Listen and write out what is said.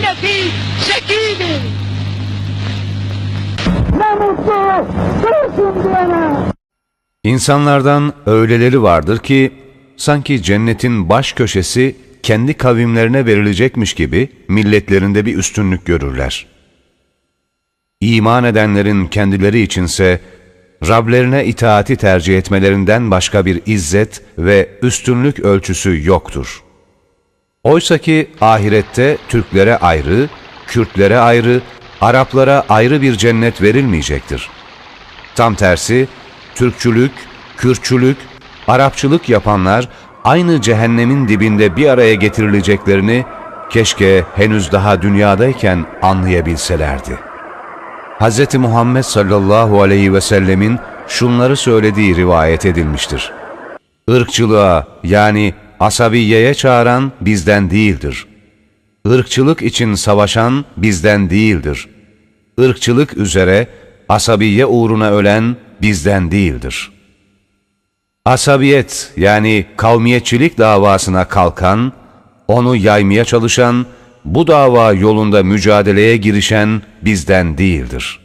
milleti zekidir. Ne mutlu Türk'üm diyene. İnsanlardan öyleleri vardır ki sanki cennetin baş köşesi kendi kavimlerine verilecekmiş gibi milletlerinde bir üstünlük görürler. İman edenlerin kendileri içinse Rablerine itaati tercih etmelerinden başka bir izzet ve üstünlük ölçüsü yoktur. Oysa ki ahirette Türklere ayrı, Kürtlere ayrı, Araplara ayrı bir cennet verilmeyecektir. Tam tersi, Türkçülük, Kürtçülük, Arapçılık yapanlar aynı cehennemin dibinde bir araya getirileceklerini keşke henüz daha dünyadayken anlayabilselerdi. Hz. Muhammed sallallahu aleyhi ve sellemin şunları söylediği rivayet edilmiştir. Irkçılığa yani asabiyeye çağıran bizden değildir. Irkçılık için savaşan bizden değildir. Irkçılık üzere asabiye uğruna ölen bizden değildir. Asabiyet yani kavmiyetçilik davasına kalkan, onu yaymaya çalışan, bu dava yolunda mücadeleye girişen bizden değildir.